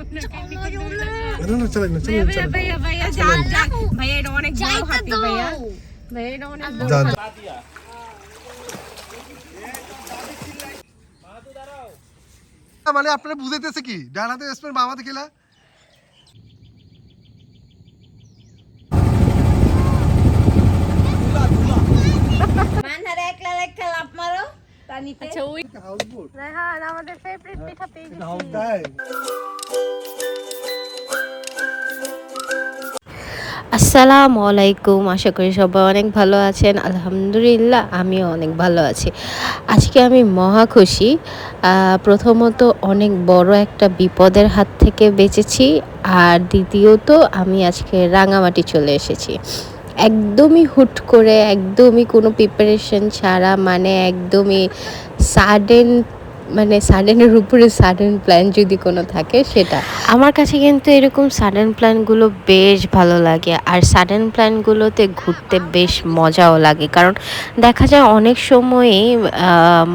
না না চালাই না চালাই না চালাই ভাইয়া ভাইয়া যান যান ভাইয়া এটা অনেক বড় যাইতে হাতি দাও। ভাইয়া ভাইয়া এটা অনেক বড় যান মানে আপনারা বুঝাইতেছে কি ডান হাতে স্পেন বাম হাতে খেলা মানহারে একলা একলা লাভ মারো পানিতে আচ্ছা ওই হাউস বোট রায়হান আমাদের ফেভারিট পিঠা পেয়ে গেছি আসসালামু আলাইকুম, আশা করি সবাই অনেক ভালো আছেন। আলহামদুলিল্লাহ, আমিও অনেক ভালো আছি। আজকে আমি মহা খুশি। প্রথমত অনেক বড় একটা বিপদের হাত থেকে বেঁচেছি, আর দ্বিতীয়ত আমি আজকে রাঙামাটি চলে এসেছি। একদমই হুট করে, একদমই কোনো প্রিপারেশন ছাড়া মানে একদমই সাডেন মানে সাডেনের উপরে সাডেন প্ল্যান যদি কোনো থাকে, সেটা। আমার কাছে কিন্তু এরকম সাডেন প্ল্যানগুলো বেশ ভালো লাগে, আর সাডেন প্ল্যানগুলোতে ঘুরতে বেশ মজাও লাগে। কারণ দেখা যায় অনেক সময়ই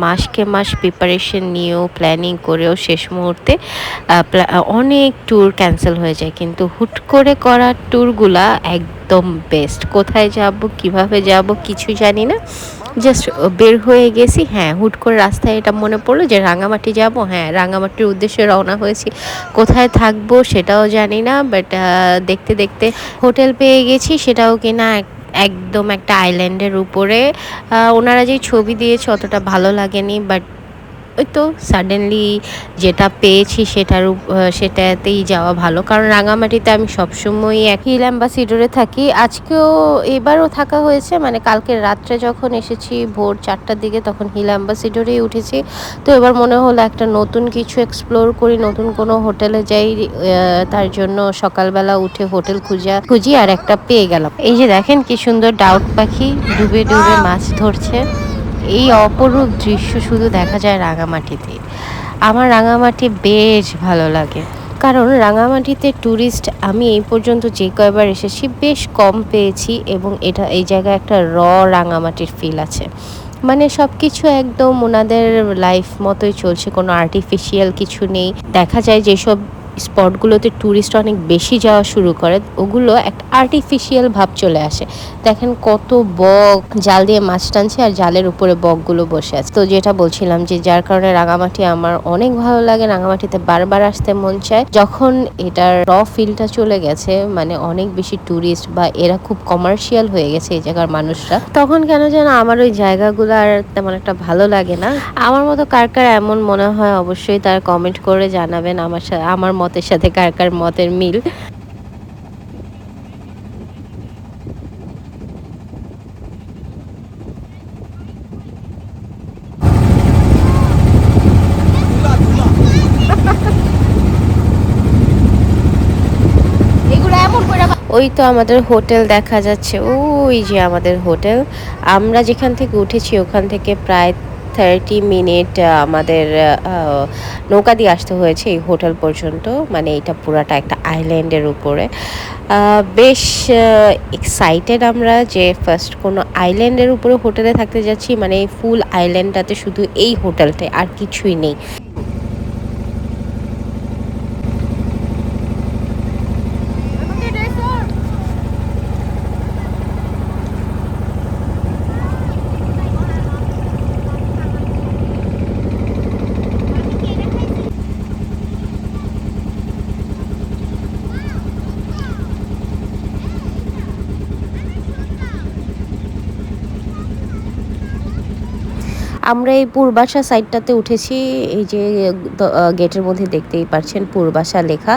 মাসকে মাস প্রিপারেশন নিয়েও প্ল্যানিং করেও শেষ মুহূর্তে অনেক ট্যুর ক্যান্সেল হয়ে যায়। কিন্তু হুট করে করা ট্যুরগুলা একদম বেস্ট কোথায় যাব, কীভাবে যাব, কিছু জানি না। জাস্ট বের হয়ে গেছি। হ্যাঁ হুট করে রাস্তায় এটা মনে পড়ল যে রাঙামাটি যাব। হ্যাঁ রাঙামাটির উদ্দেশ্যে রওনা হয়েছি। কোথায় থাকব সেটাও জানি না বাট দেখতে দেখতে হোটেল পেয়ে গেছি। সেটাও কিনা এক- একদম একটা আইল্যান্ডের উপরে। ওনারা যে ছবি দিয়েছে অতটা ভালো লাগেনি বাট ওই তো সাডেনলি যেটা পেয়েছি সেটার সেটাতেই যাওয়া ভালো। কারণ রাঙামাটিতে আমি সবসময় এক হিল অ্যাম্বাসিডরে থাকি। আজকেও এবারও থাকা হয়েছে। মানে কালকে রাত্রে যখন এসেছি ভোর চারটার দিকে, তখন হিল অ্যাম্বাসিডরেই উঠেছি। তো এবার মনে হলো একটা নতুন কিছু এক্সপ্লোর করি, নতুন কোনো হোটেলে যাই। তার জন্য সকালবেলা উঠে হোটেল খুঁজা, খুঁজি আর একটা পেয়ে গেলাম। এই যে দেখেন কি সুন্দর ডাউট পাখি, ডুবে ডুবে মাছ ধরছে। এই অপরূপ দৃশ্য শুধু দেখা যায় রাঙামাটিতে। আমার রাঙামাটি বেশ ভালো লাগে। কারণ রাঙামাটিতে ট্যুরিস্ট আমি এই পর্যন্ত যে কয়বার এসেছি, বেশ কম পেয়েছি এবং এটা, এই জায়গায় একটা র রাঙামাটির ফিল আছে। মানে সব কিছু একদম ওনাদের লাইফ মতোই চলছে, কোনো আর্টিফিশিয়াল কিছু নেই। দেখা যায় যেসব স্পটগুলোতে ট্যুরিস্ট অনেক বেশি যাওয়া শুরু করে, ওগুলো একটা আর্টিফিশিয়াল ভাব চলে আসে। দেখেন কত বক, জাল দিয়ে মাছ টানছে আর জালের উপরে বকগুলো বসে আছে। তো যেটা বলছিলাম যে যার কারণে রাঙামাটি আমার অনেক ভালো লাগে, রাঙামাটিতে বারবার আসতে মন চায়। যখন এটার র ফিলটা চলে গেছে মানে অনেক বেশি ট্যুরিস্ট বা এরা খুব কমার্শিয়াল হয়ে গেছে এই জায়গার মানুষরা, তখন কেন যেন আমার ওই জায়গাগুলো আর তেমন একটা ভালো লাগে না। আমার মতো কার কার এমন মনে হয় অবশ্যই তার কমেন্ট করে জানাবেন। আমার সাথে আমার মতের সাথে কার কার মতের মিল। ওই তো আমাদের হোটেল দেখা যাচ্ছে। ওই যে আমাদের হোটেল। আমরা যেখান থেকে উঠেছি ওখান থেকে প্রায় থার্টি মিনিট আমাদের নৌকা দিয়ে আসতে হয়েছে এই হোটেল পর্যন্ত। মানে এটা পুরাটা একটা আইল্যান্ডের উপরে। বেশ এক্সাইটেড আমরা যে ফার্স্ট কোনো আইল্যান্ডের উপরে হোটেলে থাকতে যাচ্ছি। মানে ফুল আইল্যান্ডটাতে শুধু এই হোটেলটাই আর কিছুই নেই। আমরা এই পূর্বাসা সাইডটাতে উঠেছি, এই যে গেটের মধ্যে দেখতেই পাচ্ছেন পূর্বাসা লেখা।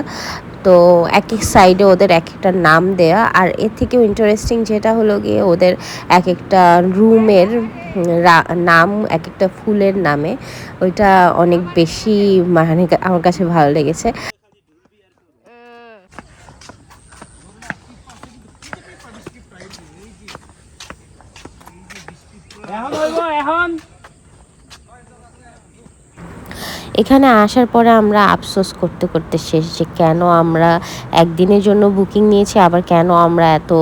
তো এক এক সাইডে ওদের এক একটা নাম দেয়া, আর এর থেকেও ইন্টারেস্টিং যেটা হলো গিয়ে ওদের এক একটা রুমের নাম, এক একটা ফুলের নামে। ওইটা অনেক বেশি মানে আমার কাছে ভালো লেগেছে। এখানে আসার পরে আমরা আফসোস করতে করতে শেষ যে কেন আমরা একদিনের জন্য বুকিং নিয়েছি, আবার কেন আমরা এত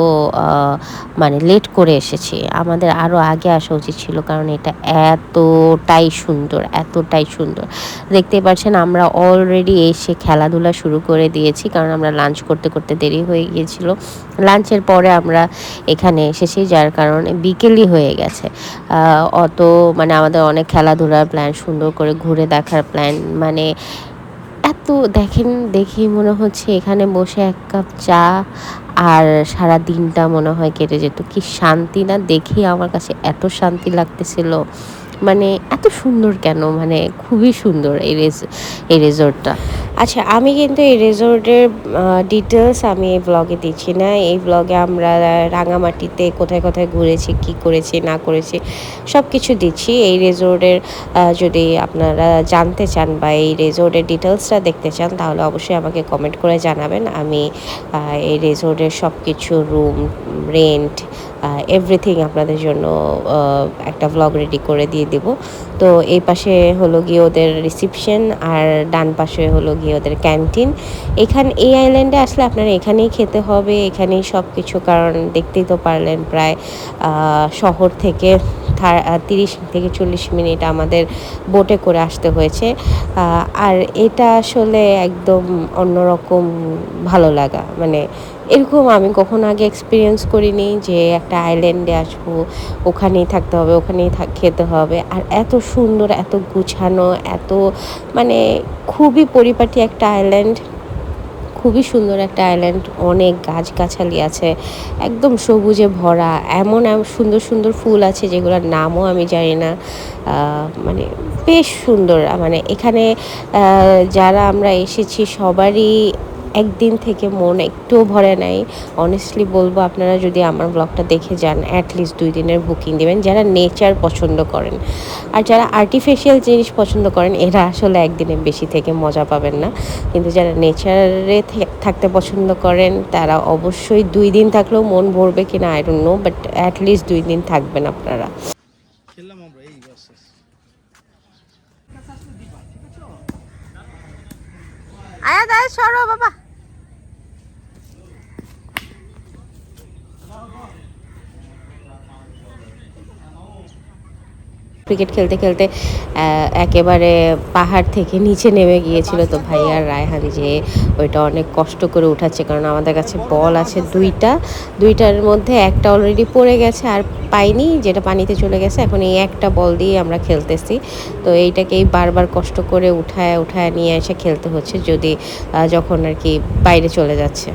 মানে লেট করে এসেছি? আমাদের আরও আগে আসা উচিত ছিল কারণ এটা এতটাই সুন্দর এতটাই সুন্দর। দেখতেই পাচ্ছেন আমরা অলরেডি এসে খেলাধুলা শুরু করে দিয়েছি কারণ আমরা লাঞ্চ করতে করতে দেরি হয়ে গিয়েছিল। লাঞ্চের পরে আমরা এখানে এসেছি যার কারণে বিকেলই হয়ে গেছে। অত মানে আমাদের অনেক খেলাধুলার প্ল্যান সুন্দর করে ঘুরে দেখার প্ল্যান মানে এত দেখেন দেখি মনে হচ্ছে এখানে বসে এক কাপ চা আর সারা দিনটা মনে হয় কেটে যেত। কি শান্তি না? দেখি আমার কাছে এত শান্তি লাগতেছিল। মানে এত সুন্দর কেন? মানে খুবই সুন্দর এই রেজ, এই রিসোর্টটা আচ্ছা আমি কিন্তু এই রিসোর্টের ডিটেলস আমি এই ব্লগে দিচ্ছি না। এই ব্লগে আমরা রাঙামাটিতে কোথায় কোথায় ঘুরেছি, কি করেছি, না করেছি সব কিছু দিচ্ছি। এই রিসোর্টের যদি আপনারা জানতে চান বা এই রিসোর্টের ডিটেলসটা দেখতে চান, তাহলে অবশ্যই আমাকে কমেন্ট করে জানাবেন। আমি এই রিসোর্টের সব কিছু রুম রেন্ট এভরিথিং আপনাদের জন্য একটা ব্লগ রেডি করে দিয়ে দেব। তো এই পাশে হলো গিয়ে ওদের রিসিপশন আর ডান পাশে হলো গিয়ে ওদের ক্যান্টিন এখানে, এই আইল্যান্ডে আসলে আপনারা এখানেই খেতে হবে, এখানেই সব কিছু কারণ দেখতেই তো পারলেন প্রায় শহর থেকে তিরিশ থেকে চল্লিশ মিনিট আমাদের বোটে করে আসতে হয়েছে। আর এটা আসলে একদম অন্যরকম ভালো লাগা মানে এরকম আমি কখনো আগে এক্সপিরিয়েন্স করিনি যে একটা আইল্যান্ডে আসব, ওখানেই থাকতে হবে, ওখানেই খেতে হবে। আর এত সুন্দর, এত গুছানো, এত মানে খুবই পরিপাটি একটা আইল্যান্ড খুবই সুন্দর একটা আইল্যান্ড অনেক গাছগাছালি আছে, একদম সবুজে ভরা, এমন এমন সুন্দর সুন্দর ফুল আছে যেগুলোর নামও আমি জানি না। মানে বেশ সুন্দর মানে এখানে যারা আমরা এসেছি সবারই একদিন থেকে মন একটুও ভরে নাই। অনেস্টলি বলব আপনারা যদি আমার ব্লগটা দেখে যান অ্যাটলিস্ট দুই দিনের বুকিং দেবেন যারা নেচার পছন্দ করেন। আর যারা আর্টিফিশিয়াল জিনিস পছন্দ করেন এরা আসলে একদিনে বেশি থেকে মজা পাবেন না। কিন্তু যারা নেচারে থাকতে পছন্দ করেন তারা অবশ্যই দুই দিন থাকলেও মন ভরবে কিনা I don't know but at least দুই দিন থাকবেন আপনারা। আয়া দায় সরো বাবা। ক্রিকেট খেলতে খেলতে একেবারে পাহাড় থেকে নিচে নেমে গিয়েছিল তো ভাই আর রায়হান যে ওইটা অনেক কষ্ট করে উঠাচ্ছে কারণ আমাদের কাছে বল আছে দুইটা, দুইটার মধ্যে একটা অলরেডি পড়ে গেছে আর পাইনি, যেটা পানিতে চলে গেছে। এখন এই একটা বল দিয়ে আমরা খেলতেছি। তো এইটাকেই বারবার কষ্ট করে উঠায় উঠায় নিয়ে এসে খেলতে হচ্ছে যদি যখন আর কি বাইরে চলে যাচ্ছে।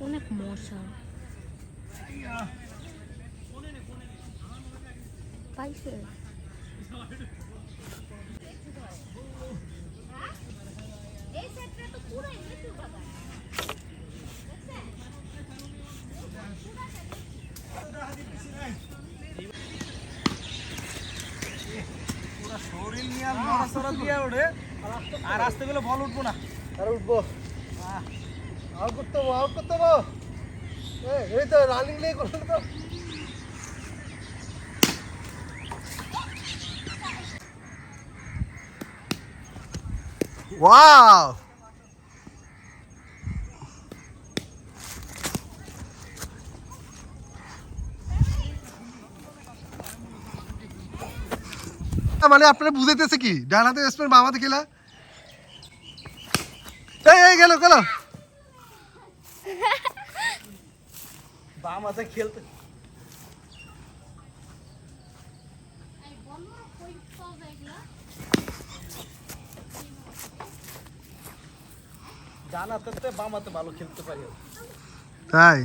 অনেক মশা। পাইছে। শরীর নিয়ে আর নড়াচড়া দিয়ে ওঠে। আর আসতে গেলে বল উঠবো না। আর উঠবো। আউট করতে হব আউট করতে হব এই, এই তো রানিং লেগে করতে তো ওয়াও মানে আপনারা বুঝাইতেছে কি ডান হাতে ব্যাটসম্যান বাম হাতে খেলা এই এই গেল গেল বাম হাতে খেলতে। ডান হাতে বাম হাতে ভালো খেলতে পারি তাই?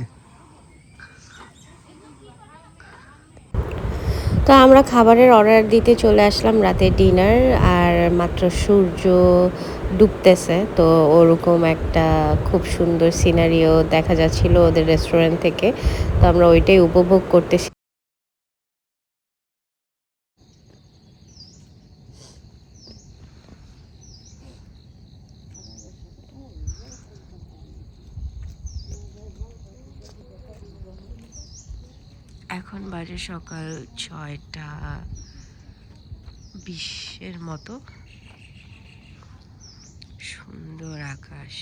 তো আমরা খাবারের অর্ডার দিতে চলে আসলাম রাতে ডিনার আর মাত্র সূর্য ডুবতেছে। তো ওরকম একটা খুব সুন্দর সিনারিও দেখা যাচ্ছিল ওদের রেস্টুরেন্ট থেকে। তো আমরা ওইটাই উপভোগ করতেছি। এখন বাজে সকাল ছয়টা বিশের মতো। সুন্দর আকাশ।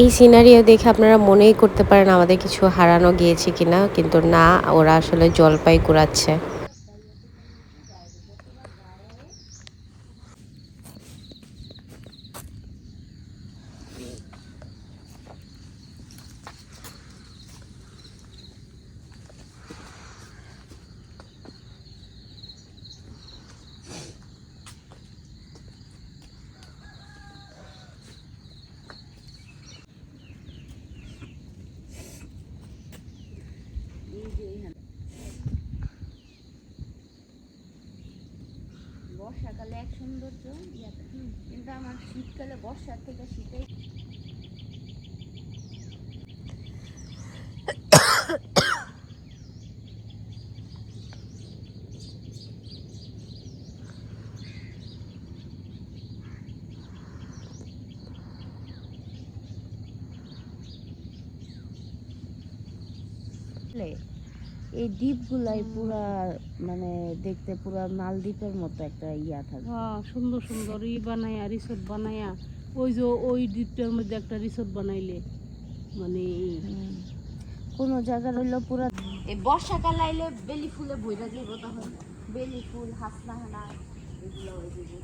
এই সিনারিও দেখে আপনারা মনেই করতে পারেন আমাদের কিছু হারানো গিয়েছে কিনা, কিন্তু না, ওরা আসলে জলপাই কুড়াচ্ছে। বর্ষাকালে এক সৌন্দর্য কিন্তু আমার শীতকালে বর্ষার থেকে শীতে এই দ্বীপগুলাই পুরা মানে দেখতে পুরা মালদ্বীপের মতো একটা ইয়া থাকে। হ্যাঁ সুন্দর সুন্দর ই বানায়া রিসোর্ট বানায়া ওই যে ওই দ্বীপটার মধ্যে একটা রিসোর্ট বানাইলে মানে কোন জায়গা রইল পুরা এই বর্ষাকাল আইলে বেলি ফুলে বইরা যাইব তখন। বেলি ফুল হাসনা হানা এগুলো হয়ে যাবে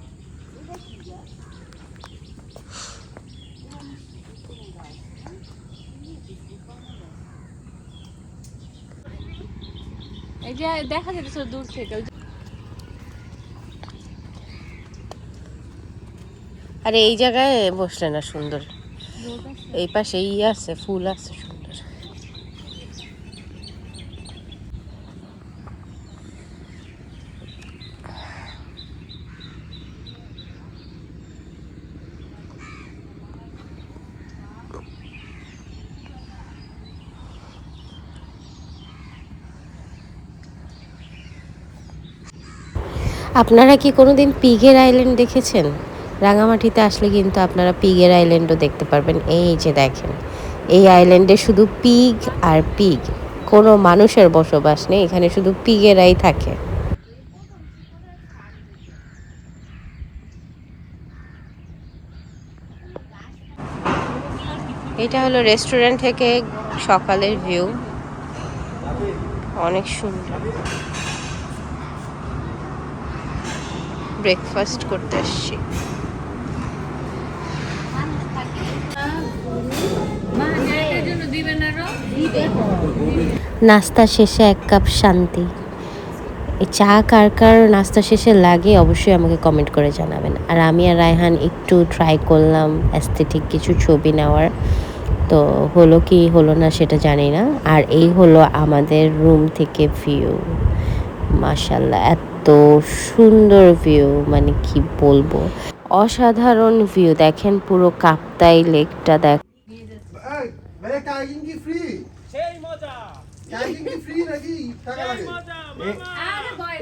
এটা কি যা এই যে দেখা যাচ্ছে দূর থেকে। আরে এই জায়গায় বসলে না সুন্দর। এই পাশে ই আছে ফুল আছে সুন্দর আপনারা কি কোনোদিন পিগের আইল্যান্ড দেখেছেন? রাঙামাটিতে আসলে কিন্তু আপনারা পিগের আইল্যান্ডও দেখতে পারবেন। এই যে দেখেন, এই আইল্যান্ডে শুধু পিগ আর পিগ। কোনো মানুষের বসবাস নেই, এখানে শুধু পিগেরাই থাকে। এটা হলো রেস্টুরেন্ট থেকে সকালের ভিউ। অনেক সুন্দর। ব্রেকফাস্ট করতে এসছি নাস্তা শেষে এক কাপ শান্তি। চা কার কার নাস্তা শেষে লাগে অবশ্যই আমাকে কমেন্ট করে জানাবেন। আর আমি আর রায়হান একটু ট্রাই করলাম অ্যাস্থেটিক কিছু ছবি নেওয়ার। তো হলো কি, হলো না সেটা জানি না। আর এই হলো আমাদের রুম থেকে ভিউ মাশাল্লাহ এত সুন্দর ভিউ মানে কি বলব? অসাধারণ ভিউ দেখেন পুরো কাপ্তাই লেকটা দেখ এই, ভাইয়া কায়াকিং কি ফ্রি সেই মজা। কায়াকিং কি ফ্রি নাকি? টাকা লাগে।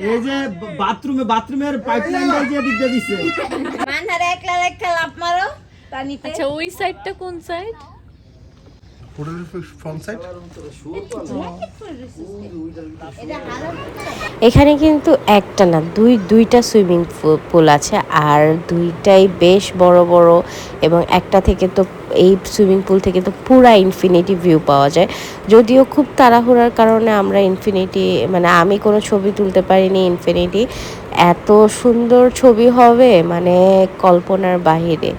এই যে বাথরুমে বাথরুমের পাইপলাইনটা যে দিক দিছে। মানহারে একলা একলা লাভ মারো আচ্ছা ওই সাইডটা কোন সাইড হোটেলের ফ্রন্ট সাইড এটা হারার এখানে কিন্তু একটা না, দুই, দুইটা সুইমিং পুল আছে আর দুইটাই বেশ বড় বড় এবং একটা থেকে তো এই সুইমিং পুল থেকে তো পুরা ইনফিনিটি ভিউ পাওয়া যায়। যদিও খুব তাড়াহুড়ার কারণে আমরা ইনফিনিটি মানে আমি কোনো ছবি তুলতে পারিনি ইনফিনিটি এত সুন্দর ছবি হবে মানে কল্পনার বাহিরে।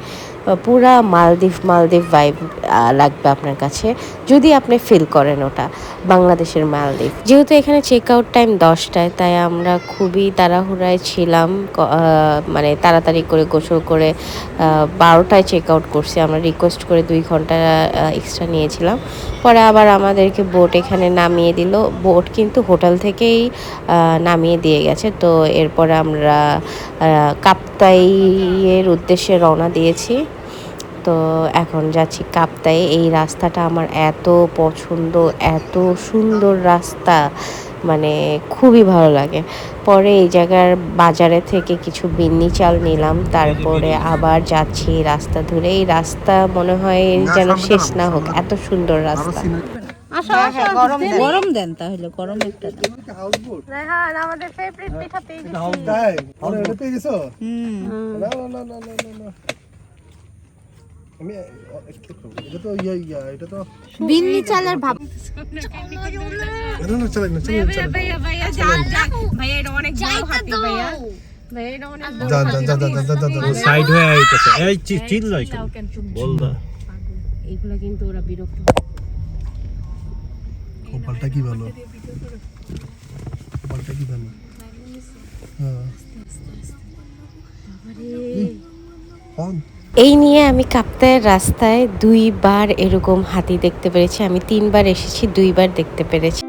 পুরা মালদ্বীপ মালদ্বীপ ভাইব লাগবে আপনার কাছে, যদি আপনি ফিল করেন ওটা, বাংলাদেশের মালদ্বীপ। যেহেতু এখানে চেক আউট টাইম দশটায়, তাই আমরা খুবই তাড়াহুড়ায় ছিলাম মানে তাড়াতাড়ি করে গোসল করে বারোটায় চেক আউট করছি। আমরা রিকোয়েস্ট করে দুই ঘণ্টা এক্সট্রা নিয়েছিলাম। পরে আবার আমাদেরকে বোট এখানে নামিয়ে দিল। বোট কিন্তু হোটেল থেকেই নামিয়ে দিয়ে গেছে। তো এরপরে আমরা কাপ্তাইয়ের উদ্দেশ্যে রওনা দিয়েছি। তো এখন যাচ্ছি কাপ্তাই। এই রাস্তাটা আমার এত পছন্দ এত সুন্দর রাস্তা মানে খুবই ভালো লাগে। পরে এই জায়গার বাজারে থেকে কিছু বিন্নি চাল নিলাম তারপরে আবার যাচ্ছি রাস্তা ধরে। এই রাস্তা মনে হয় যেন শেষ না হোক এত সুন্দর রাস্তা। গরম দেন। তাহলে গরম একটা দেন। হাউসবোট আমাদের ফেভারিট পিঠা পেয়ে গেছি? আমি। এটা তো ইয়া ইয়া এটা তো বিন্নি চালের ভাব না না চলে না চলে যা যা যা যা যা যা যা সাইড হয়ে আইতেছে। এই চি- চিল্লাই কেন? বল দা। এইগুলা কিন্তু ওরা বিরক্ত। কপালটা কি ভালো? কপালটা কি ভালো? হ্যাঁ। এই নিয়ে আমি কাপ্তায়ের রাস্তায় দুইবার এরকম হাতি দেখতে পেরেছি। আমি তিনবার এসেছি, দুইবার দেখতে পেরেছি।